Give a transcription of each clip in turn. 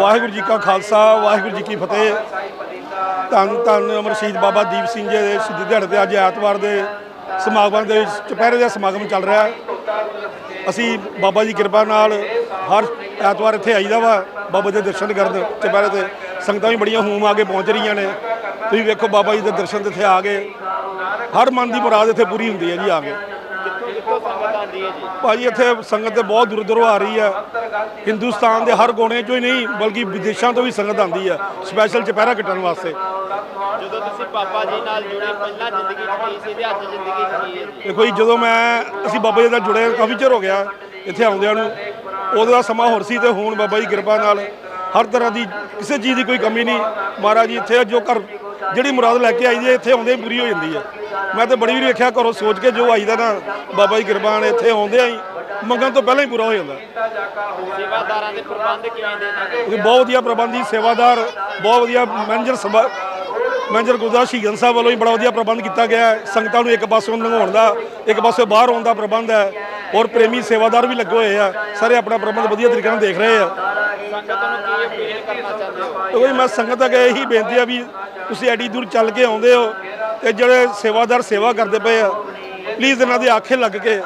ਵਾਹਿਗੁਰੂ ਜੀ ਕਾ ਖਾਲਸਾ ਵਾਹਿਗੁਰੂ ਜੀ ਕੀ ਫਤਿਹ। ਧੰਨ ਧੰਨ ਅਮਰ ਸ਼ਹੀਦ ਬਾਬਾ ਦੀਪ ਸਿੰਘ ਜੀ ਦੇ ਸ਼ਹੀਦੀ ਦਿਹਾੜੇ ਤੇ ਅੱਜ ਐਤਵਾਰ ਦੇ ਸਮਾਗਮ ਦੇ ਵਿੱਚ ਚੁਪਹਿਰੇ ਦਾ ਸਮਾਗਮ ਚੱਲ ਰਿਹਾ ਹੈ। ਅਸੀਂ ਬਾਬਾ ਜੀ ਕਿਰਪਾ ਨਾਲ ਹਰ ਐਤਵਾਰ ਇੱਥੇ ਆਈਦਾ ਵਾ ਬਾਬਾ ਦੇ ਦਰਸ਼ਨ ਕਰਨ ਚੁਪਹਿਰੇ ਤੇ। ਸੰਗਤਾਂ ਵੀ ਬੜੀਆਂ ਹੂਮ ਆ ਕੇ ਪਹੁੰਚ ਰਹੀਆਂ ਨੇ। ਤੁਸੀਂ ਵੇਖੋ ਬਾਬਾ ਜੀ ਦੇ ਦਰਸ਼ਨ ਤੇ ਇੱਥੇ ਆ ਕੇ ਹਰ ਮਨ ਦੀ ਮੁਰਾਦ ਇੱਥੇ ਪੂਰੀ ਹੁੰਦੀ ਹੈ ਜੀ ਆ ਕੇ। ਭਾਜੀ ਇੱਥੇ ਸੰਗਤ ਤੇ ਬਹੁਤ ਦੂਰ ਦੂਰੋਂ ਆ ਰਹੀ ਹੈ। ਹਿੰਦੁਸਤਾਨ ਦੇ ਹਰ ਕੋਨੇ ਚੋਂ ਹੀ ਨਹੀਂ ਬਲਕਿ ਵਿਦੇਸ਼ਾਂ ਤੋਂ ਵੀ ਸੰਗਤ ਆਉਂਦੀ ਹੈ ਸਪੈਸ਼ਲ ਚੁਪਹਿਰਾ ਕੱਟਣ ਵਾਸਤੇ। ਜਦੋਂ ਤੁਸੀਂ ਪਾਪਾ ਜੀ ਨਾਲ ਜੁੜੇ ਪਹਿਲਾਂ ਜ਼ਿੰਦਗੀ ਕੀ ਸੀ ਤੇ ਅੱਜ ਜ਼ਿੰਦਗੀ ਕੀ ਹੈ ਦੇਖੋ ਜੀ ਜਦੋਂ ਮੈਂ ਅਸੀਂ ਬਾਬਾ ਜੀ ਨਾਲ ਜੁੜੇ ਕਾਫੀ ਚਿਰ ਹੋ ਗਿਆ ਇੱਥੇ ਆਉਂਦਿਆਂ ਨੂੰ। ਉਦੋਂ ਦਾ ਸਮਾਂ ਹੋਰ ਸੀ ਤੇ ਹੁਣ ਬਾਬਾ ਜੀ ਕਿਰਪਾ ਨਾਲ ਹਰ ਤਰ੍ਹਾਂ ਦੀ ਕਿਸੇ ਚੀਜ਼ ਦੀ ਕੋਈ ਕਮੀ ਨਹੀਂ। ਮਹਾਰਾਜ ਜੀ ਇੱਥੇ ਜੋ ਘਰ ਜਿਹੜੀ ਮੁਰਾਦ ਲੈ ਕੇ ਆਈ ਦੀ ਇੱਥੇ ਆਉਂਦੇ ਹੀ ਪੂਰੀ ਹੋ ਜਾਂਦੀ ਹੈ। ਮੈਂ ਤਾਂ ਬੜੀ ਵਾਰੀ ਵੇਖਿਆ ਘਰੋਂ ਸੋਚ ਕੇ ਜੋ ਆਈਦਾ ਨਾ ਬਾਬਾ ਜੀ ਕਿਰਪਾ ਨਾਲ ਇੱਥੇ ਆਉਂਦੇ ਹੀ ਮੰਗਣ ਤੋਂ ਪਹਿਲਾਂ ਹੀ ਪੂਰਾ ਹੋ ਜਾਂਦਾ। ਸੇਵਾਦਾਰਾਂ ਦੇ ਪ੍ਰਬੰਧ ਕਿਵੇਂ ਦੇ ਇਹ ਬਹੁਤ ਵਧੀਆ ਪ੍ਰਬੰਧੀ ਸੇਵਾਦਾਰ ਬਹੁਤ ਵਧੀਆ ਮੈਨੇਜਰ ਮੈਨੇਜਰ ਗੁਰਦਾਸ ਸ਼ਹੀਦਾਂ ਸਾਹਿਬ ਵੱਲੋਂ ਵੀ ਬੜਾ ਵਧੀਆ ਪ੍ਰਬੰਧ ਕੀਤਾ ਗਿਆ ਹੈ। ਸੰਗਤਾਂ ਨੂੰ ਇੱਕ ਪਾਸੇ ਲੰਘਾਉਣ ਦਾ ਇੱਕ ਪਾਸੇ ਬਾਹਰ ਆਉਣ ਦਾ ਪ੍ਰਬੰਧ ਹੈ ਔਰ ਪ੍ਰੇਮੀ ਸੇਵਾਦਾਰ ਵੀ ਲੱਗੇ ਹੋਏ ਆ। ਸਾਰੇ ਆਪਣਾ ਪ੍ਰਬੰਧ ਵਧੀਆ ਤਰੀਕੇ ਨਾਲ ਦੇਖ ਰਹੇ ਆ। ਸੰਗਤ ਨੂੰ ਕੀ ਅਪੀਲ ਕਰਨਾ ਚਾਹੁੰਦੇ ਹੋ? ਤੇ ਕੋਈ ਮੈਂ ਸੰਗਤ ਅੱਗੇ ਇਹੀ ਬੇਨਤੀ ਆ ਵੀ ਤੁਸੀਂ ਐਡੀ ਦੂਰ ਚੱਲ ਕੇ ਆਉਂਦੇ ਹੋ ਤੇ ਜਿਹੜੇ ਸੇਵਾਦਾਰ ਸੇਵਾ ਕਰਦੇ ਪਏ ਆ ਪਲੀਜ਼ ਇਹਨਾਂ ਦੇ ਆਖੇ ਲੱਗ ਕੇ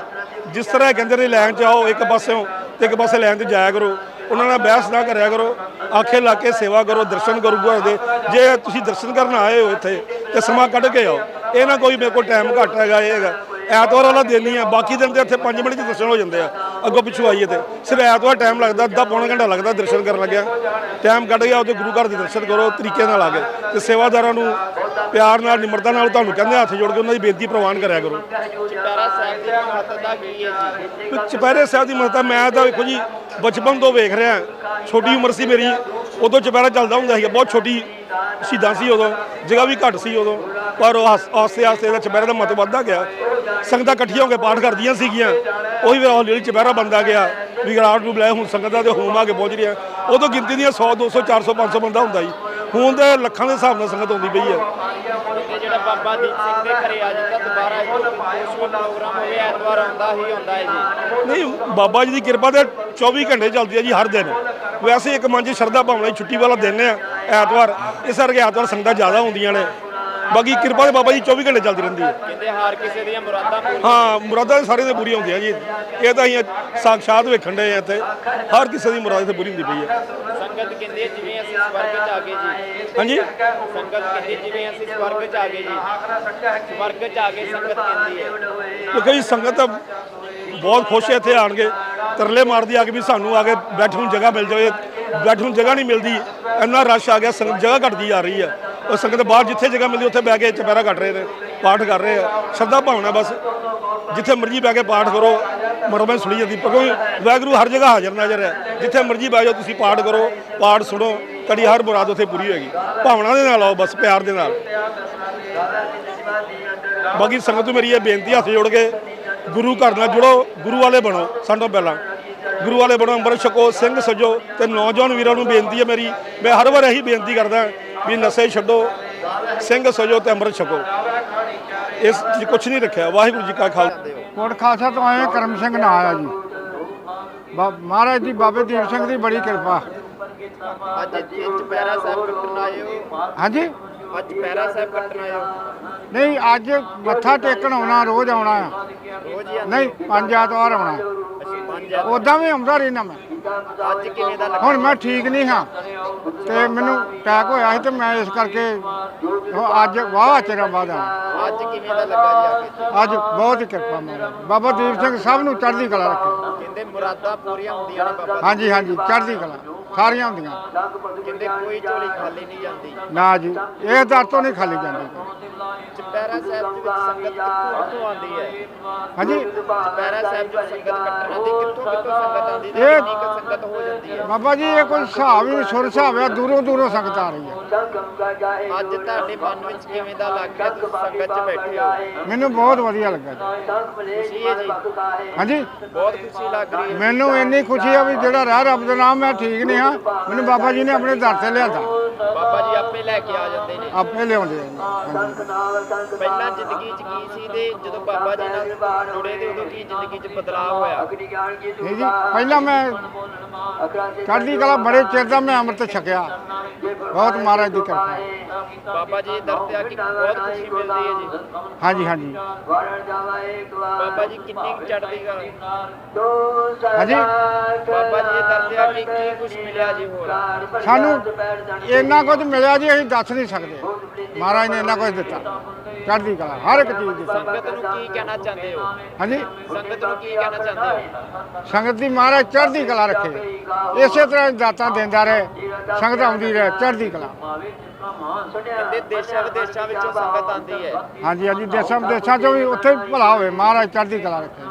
ਜਿਸ ਤਰ੍ਹਾਂ ਇਹ ਕਹਿੰਦੇ ਨੇ ਲੈਣ 'ਚ ਆਓ, ਇੱਕ ਪਾਸਿਓਂ ਤੇ ਇੱਕ ਪਾਸੇ ਲੈਣ 'ਤੇ ਜਾਇਆ ਕਰੋ। ਉਹਨਾਂ ਨਾਲ ਬਹਿਸ ਨਾ ਕਰਿਆ ਕਰੋ। ਆਖੇ ਲਾ ਕੇ ਸੇਵਾ ਕਰੋ, ਦਰਸ਼ਨ ਕਰੋ ਗੁਰੂ ਦੇ। ਜੇ ਤੁਸੀਂ ਦਰਸ਼ਨ ਕਰਨ ਆਏ ਹੋ ਇੱਥੇ ਤੇ ਸਮਾਂ ਕੱਢ ਕੇ ਆਓ। ਇਹ ਨਾ ਕੋਈ ਮੇਰੇ ਕੋਲ ਟਾਈਮ ਘੱਟ ਹੈਗਾ, ਇਹ ਹੈਗਾ। ਐਤਵਾਰ ਵਾਲਾ ਦਿਨ ਨਹੀਂ ਆ ਬਾਕੀ ਦਿਨ ਤੇ ਇੱਥੇ 5 ਮਿੰਟ 'ਚ ਦਰਸ਼ਨ ਹੋ ਜਾਂਦੇ ਆ। ਅੱਗੋਂ ਪਿੱਛੋਂ ਆਈਏ ਤੇ। ਸਿਰਫ ਐਤਵਾਰ ਟਾਈਮ ਲੱਗਦਾ ਅੱਧਾ ਪੌਣਾ ਘੰਟਾ ਲੱਗਦਾ ਦਰਸ਼ਨ ਕਰਨ ਲੱਗਿਆ। ਟਾਈਮ ਕੱਢ ਗਿਆ ਉਹਦੇ ਗੁਰੂ ਘਰ ਦੇ ਦਰਸ਼ਨ ਕਰੋ ਤਰੀਕੇ ਨਾਲ ਆ ਕੇ ਤੇ ਸੇਵਾਦਾਰਾਂ ਨੂੰ ਪਿਆਰ ਨਾਲ ਨਿਮਰਤਾ ਨਾਲ ਤੁਹਾਨੂੰ ਕਹਿੰਦੇ ਹੱਥ ਜੋੜ ਕੇ ਉਹਨਾਂ ਦੀ ਬੇਨਤੀ ਪ੍ਰਵਾਨ ਕਰਿਆ ਕਰੋ। ਚੁਪਹਿਰਾ ਸਾਹਿਬ ਦੀ ਮਹੱਤਤਾ ਕੀ ਹੈ ਜੀ? ਤੇ ਚੁਪਹਿਰੇ ਸਾਹਿਬ ਦੀ ਮਹੱਤਤਾ ਮੈਂ ਤਾਂ ਵੇਖੋ ਜੀ ਬਚਪਨ ਤੋਂ ਵੇਖ ਰਿਹਾ। ਛੋਟੀ ਉਮਰ ਸੀ ਮੇਰੀ ਉਦੋਂ ਚੁਪਹਿਰਾ ਚੱਲਦਾ ਹੁੰਦਾ ਸੀ ਬਹੁਤ ਛੋਟੀ ਸ਼ਹੀਦਾਂ ਸੀ ਉਦੋਂ ਜਗ੍ਹਾ ਵੀ ਘੱਟ ਸੀ ਉਦੋਂ। ਪਰ ਉਹ ਆਸ- ਆਸਤੇ ਆਸਤੇ ਦਾ ਚੁਪਹਿਰੇ ਦਾ ਮਹੱਤਵ ਵੱਧਦਾ ਗਿਆ। ਸੰਗਤਾਂ ਇਕੱਠੀਆਂ ਹੋ ਕੇ ਪਾਠ ਕਰਦੀਆਂ ਸੀਗੀਆਂ। ਉਹੀ ਫਿਰ ਹੌਲੀ ਹੌਲੀ ਚੁਪਹਿਰਾ ਬਣਦਾ ਗਿਆ। ਵਿਗਰਾਟ ਨੂੰ ਬੁਲਾਏ ਹੁਣ ਸੰਗਤਾਂ ਦੇ ਹੋਮ ਆ ਕੇ ਪਹੁੰਚ ਰਹੀਆਂ। ਉਦੋਂ ਗਿਣਤੀ ਦੀਆਂ 100 200 400 500 ਬੰਦਾ ਹੁੰਦਾ ਸੀ। ਹੁਣ ਤੇ ਲੱਖਾਂ ਦੇ ਹਿਸਾਬ ਨਾਲ ਸੰਗਤ ਆਉਂਦੀ ਪਈ ਹੈ। ਤੇ ਜਿਹੜਾ ਬਾਬਾ ਦੀਪ ਸਿੰਘ ਦੇ ਘਰੇ ਅੱਜ ਦਾ ਦੁਬਾਰਾ ਇੱਕ ਪੁਸ਼ਪ ਪ੍ਰੋਗਰਾਮ ਹੋਵੇ ਐਤਵਾਰ ਆਉਂਦਾ ਹੀ ਆਉਂਦਾ ਹੈ ਜੀ। ਨਹੀਂ ਬਾਬਾ ਜੀ ਦੀ ਕਿਰਪਾ ਤੇ 24 ਘੰਟੇ ਚੱਲਦੀ ਹੈ ਜੀ ਹਰ ਦਿਨ। ਵੈਸੇ ਇੱਕ ਮਨ 'ਚ ਸ਼ਰਧਾ ਭਾਵਨਾ ਦੀ ਛੁੱਟੀ ਵਾਲਾ ਦਿਨ ਹੈ ਐਤਵਾਰ। ਇਸ ਕਰਕੇ ਐਤਵਾਰ ਸੰਗਤਾਂ ਜ਼ਿਆਦਾ ਹੁੰਦੀਆਂ ਨੇ। ਬਾਕੀ ਕਿਰਪਾ ਤੇ ਬਾਬਾ ਜੀ 24 ਘੰਟੇ ਚੱਲਦੀ ਰਹਿੰਦੀ ਹੈ। ਕਹਿੰਦੇ ਹਰ ਕਿਸੇ ਦੀਆਂ ਮੁਰਾਦਾਂ ਪੂਰੀਆਂ ਹਾਂ ਮੁਰਾਦਾਂ ਸਾਰਿਆਂ ਦੀਆਂ ਪੂਰੀਆਂ ਹੁੰਦੀਆਂ ਜੀ। ਇਹ ਤਾਂ ਅਸੀਂ ਸਾਖਸ਼ਾਤ ਵੇਖਣ ਦੇ ਇੱਥੇ। ਹਰ ਕਿਸੇ ਦੀ ਮੁਰਾਦ ਇੱਥੇ ਪੂਰੀ ਹੁੰਦੀ ਪਈ ਹੈ ਸੰਗਤ ਕਹਿੰਦੀ ਹੈ? ਜਿਵੇਂ ਅਸੀਂ ਸਵਰਗ 'ਚ ਆ ਗਏ ਜੀ। ਹਾਂਜੀ? ਸੰਗਤ ਕਹਿੰਦੀ ਜਿਵੇਂ ਅਸੀਂ ਸਵਰਗ 'ਚ ਆ ਗਏ ਜੀ। ਸਵਰਗ 'ਚ ਆ ਗਏ ਸੰਗਤ ਕਹਿੰਦੀ ਹੈ? ਕਿਉਂਕਿ ਜੀ ਸੰਗਤ ਤਾਂ ਬਹੁਤ ਖੁਸ਼ ਹੈ ਇੱਥੇ ਆਣ ਕੇ ਤਰਲੇ ਮਾਰਦੀ ਆ ਕੇ ਵੀ ਸਾਨੂੰ ਆ ਕੇ ਬੈਠਣ ਨੂੰ ਜਗ੍ਹਾ ਮਿਲ ਜਾਵੇ। ਬੈਠਣ ਨੂੰ ਜਗ੍ਹਾ ਨਹੀਂ ਮਿਲਦੀ। ਇੰਨਾ ਰਸ਼ ਆ ਗਿਆ ਸੰਗਤ ਜਗ੍ਹਾ ਘਟਦੀ ਜਾ ਰਹੀ ਹੈ ਉਹ ਸੰਗਤ ਬਾਹਰ ਜਿੱਥੇ ਜਗ੍ਹਾ ਮਿਲਦੀ, ਉੱਥੇ ਬਹਿ ਕੇ ਚੁਪਹਿਰਾ ਕੱਟ ਰਹੇ ਨੇ, ਪਾਠ ਕਰ ਰਹੇ ਆ। ਸ਼ਰਧਾ ਭਾਵਨਾ ਬਸ। ਜਿੱਥੇ ਮਰਜ਼ੀ ਬਹਿ ਕੇ ਪਾਠ ਕਰੋ ਮਰੋ ਮੈਂ ਸੁਣੀ ਜਾਂਦੀ। ਕਿਉਂਕਿ ਵਾਹਿਗੁਰੂ ਹਰ ਜਗ੍ਹਾ ਹਾਜ਼ਰ ਨਾਜ਼ਰ ਹੈ। ਜਿੱਥੇ ਮਰਜ਼ੀ ਬਹਿ ਜਾਓ, ਤੁਸੀਂ ਪਾਠ ਕਰੋ, ਪਾਠ ਸੁਣੋ। ਤੁਹਾਡੀ ਹਰ ਮੁਰਾਦ ਉੱਥੇ ਪੂਰੀ ਹੋਏਗੀ। ਭਾਵਨਾ ਦੇ ਨਾਲ ਆਓ ਬਸ, ਪਿਆਰ ਦੇ ਨਾਲ। ਬਾਕੀ ਸੰਗਤ ਨੂੰ ਮੇਰੀ ਇਹ ਬੇਨਤੀ, ਹੱਥ ਜੋੜ ਕੇ ਗੁਰੂ ਘਰ ਨਾਲ ਜੁੜੋ, ਗੁਰੂ ਵਾਲੇ ਬਣੋ, ਸਭ ਪਹਿਲਾਂ। ਗੁਰੂ ਵਾਲੇ ਬਣੋ, ਅੰਮ੍ਰਿਤ ਛਕੋ, ਸਿੰਘ ਸਜੋ ਤੇ ਨੌਜਵਾਨ ਵੀਰਾਂ ਨੂੰ ਬੇਨਤੀ ਹੈ ਮੇਰੀ। ਮੈਂ ਹਰ ਵਾਰ ਇਹੀ ਬੇਨਤੀ ਕਰਦਾ ਵੀ ਨਸ਼ੇ ਛੱਡੋ ਸਿੰਘ ਸਜੋ ਤੇ ਅੰਮ੍ਰਿਤ ਛਕੋ। ਇਸ ਕੁਝ ਨਹੀਂ ਰੱਖਿਆ। ਵਾਹਿਗੁਰੂ ਜੀ ਕਾ ਖਾਲਸਾ। ਕੋਟ ਖਾਲਸਾ ਤੋਂ ਆਏ ਕਰਮ ਸਿੰਘ ਨਾਂ ਆ ਜੀ। ਮਹਾਰਾਜ ਦੀ ਬਾਬੇ ਦੀਪ ਸਿੰਘ ਦੀ ਬੜੀ ਕਿਰਪਾ। ਅੱਜ ਇੱਥੇ ਚੁਪਹਿਰਾ ਸਾਹਿਬ ਕੱਟਣ ਆਏ ਹੋ? ਹਾਂਜੀ? ਅੱਜ ਚੁਪਹਿਰਾ ਸਾਹਿਬ ਕੱਟਣ ਆਏ ਹੋ? ਨਹੀਂ ਅੱਜ ਮੱਥਾ ਟੇਕਣ ਆਉਣਾ ਰੋਜ਼ ਆਉਣਾ ਰੋਜ਼ ਨਹੀਂ ਪੰਜ ਐਤਵਾਰ ਆਉਣਾ। ਉਦਾਂ ਵੀ ਆਉਂਦਾ ਰਹਿਣਾ ਮੈਂ। ਅੱਜ ਕਿਵੇਂ ਦਾ ਲੱਗਾ? ਹੁਣ ਮੈਂ ਠੀਕ ਨਹੀਂ ਹਾਂ। ਤੇ ਮੈਨੂੰ ਅਟੈਕ ਹੋਇਆ ਸੀ ਤੇ ਮੈਂ ਇਸ ਕਰਕੇ ਉਹ ਅੱਜ ਵਾਹ ਚਿਰਾਂ ਬਾਅਦ ਆਇਆ ਅੱਜ ਕਿਵੇਂ ਦਾ ਲੱਗਾ ਜੀ ਆ ਕੇ? ਅੱਜ ਬਹੁਤ ਹੀ ਕਿਰਪਾ ਮਹਾਰਾਜ ਬਾਬਾ ਦੀਪ ਸਿੰਘ ਸਭ ਨੂੰ ਚੜ੍ਹਦੀ ਕਲਾ ਰੱਖੇ। ਕਹਿੰਦੇ ਮੁਰਾਦਾਂ ਪੂਰੀਆਂ ਹੁੰਦੀਆਂ ਨੇ ਬਾਬਾ ਹਾਂਜੀ ਹਾਂਜੀ ਚੜ੍ਹਦੀ ਕਲਾ ਸਾਰੀਆਂ ਹੁੰਦੀਆਂ। ਕਹਿੰਦੇ ਕੋਈ ਝੋਲੀ ਖਾਲੀ ਨਹੀਂ ਜਾਂਦੀ। ਨਾ ਜੀ ਇਹ ਦਰ ਤੋਂ ਨਹੀਂ ਖਾਲੀ ਜਾਂਦੀ। ਚੁਪਹਿਰਾ ਸਾਹਿਬ ਦੇ ਵਿੱਚ ਸੰਗਤ ਕਿੱਥੋਂ ਕਿੱਥੋਂ ਆਉਂਦੀ ਹੈ? ਹਾਂਜੀ। ਚੁਪਹਿਰਾ ਸਾਹਿਬ ਜੋ ਸੰਗਤ ਕੱਟਣ ਆਉਂਦੀ ਕਿੱਥੋਂ ਕਿੱਥੋਂ ਸੰਗਤ ਆਉਂਦੀ ਤੇ ਇਹ- ਕਿੰਨੀ ਕੁ ਸੰਗਤ ਹੋ ਜਾਂਦੀ ਹੈ? ਬਾਬਾ ਜੀ ਇਹ ਕੋਈ ਹਿਸਾਬ ਹੀ ਨਹੀਂ, ਸੁਰ ਹਿਸਾਬ ਆ ਦੂਰੋਂ ਦੂਰੋਂ ਸੰਗਤ ਆ ਰਹੀ ਹੈ। ਅੱਜ ਤੁਹਾਡੇ ਮਨ ਵਿੱਚ ਕਿਵੇਂ ਦਾ ਲੱਗ ਰਿਹਾ? ਤੁਸੀਂ ਸੰਗਤ 'ਚ ਬੈਠੇ ਹੋ। ਮੈਨੂੰ ਬਹੁਤ ਵਧੀਆ ਲੱਗਾ ਜੀ। ਖੁਸ਼ੀ ਹੈ ਜੀ? ਹਾਂਜੀ। ਬਹੁਤ ਖੁਸ਼ੀ ਲੱਗ ਰਹੀ ਹੈ। ਮੈਨੂੰ ਇੰਨੀ ਖੁਸ਼ੀ ਆ ਵੀ ਜਿਹੜਾ ਰਾਹ ਰੱਬ ਦਾ ਨਾਮ ਮੈਂ ਠੀਕ ਨਹੀਂ ਹਾਂ। ਮੈਨੂੰ ਬਾਬਾ ਜੀ ਨੇ ਆਪਣੇ ਦਰ ਤੇ ਲਿਆਂਦਾ। ਬਾਬਾ ਆਪੇ ਲੈ ਕੇ ਆ ਜਾਂਦੇ ਨੇ। ਆਪੇ ਲਿਆਉਂਦੇ ਆ। ਜੀ। ਹਾਂਜੀ ਪਹਿਲਾਂ ਜ਼ਿੰਦਗੀ 'ਚ ਕੀ ਸੀ ਤੇ ਜਦੋਂ ਬਾਬਾ ਜੀ ਨਾਲ ਜੁੜੇ ਤੇ ਉਦੋਂ ਕੀ ਜ਼ਿੰਦਗੀ 'ਚ ਬਦਲਾਅ ਹੋਇਆ? ਨਹੀਂ ਜੀ ਪਹਿਲਾਂ ਮੈਂ ਚੜ੍ਹਦੀ ਕਲਾ ਬੜੇ ਚਿਰ ਦਾ ਮੈਂ ਅੰਮ੍ਰਿਤ ਛਕਿਆ। ਬਹੁਤ ਮਹਾਰਾਜ ਦੀ ਕਿਰਪਾ। ਬਾਬਾ ਜੀ ਦੇ ਦਰ ਤੇ ਆ ਕੇ ਬਹੁਤ ਖੁਸ਼ੀ ਮਿਲਦੀ ਹੈ ਜੀ। ਹਾਂਜੀ ਹਾਂਜੀ। ਬਾਬਾ ਜੀ ਕਿੰਨੀ ਕੁ ਚੜ੍ਹਦੀ ਕਲਾ। ਹਾਂਜੀ। ਬਾਬਾ ਜੀ ਦੇ ਦਰ ਤੇ ਆ ਕੇ ਕੀ ਕੁਝ ਮਿਲਿਆ ਜੀ ਹੋਰ? ਸਾਨੂੰ ਇੰਨਾ ਕੁਝ ਮਿਲਿਆ ਜੀ ਅਸੀਂ ਦੱਸ ਨਹੀਂ ਸਕਦੇ। ਮਹਾਰਾਜ ਨੇ ਇੰਨਾ ਕੁਝ ਦਿੱਤਾ। ਚੜ੍ਹਦੀ ਕਲਾ ਹਰ ਇੱਕ ਚੀਜ਼ ਦਿੱਤੀ ਸੰਗਤ ਨੂੰ ਕੀ ਕਹਿਣਾ ਚਾਹੁੰਦੇ ਹੋ? ਹਾਂਜੀ? ਸੰਗਤ ਨੂੰ ਕੀ ਕਹਿਣਾ ਚਾਹੁੰਦੇ ਹੋ? ਸੰਗਤ ਦੀ ਮਹਾਰਾਜ ਚੜ੍ਹਦੀ ਕਲਾ ਰੱਖੇ। ਇਸੇ ਤਰ੍ਹਾਂ ਦਾਤਾਂ ਦਿੰਦਾ ਰਹੇ ਸੰਗਤ ਆਉਂਦੀ ਰਹੇ ਚੜ੍ਹਦੀ ਕਲਾ। ਕਹਿੰਦੇ ਦੇਸ਼ਾਂ ਵਿਦੇਸ਼ਾਂ ਵਿੱਚੋਂ ਸੰਗਤ ਆਉਂਦੀ ਹੈ। ਹਾਂਜੀ ਹਾਂਜੀ ਦੇਸ਼ਾਂ ਵਿਦੇਸ਼ਾਂ ਚੋਂ ਵੀ ਉੱਥੇ ਭਲਾ ਹੋਵੇ। ਮਹਾਰਾਜ ਚੜ੍ਹਦੀ ਕਲਾ ਰੱਖੇ।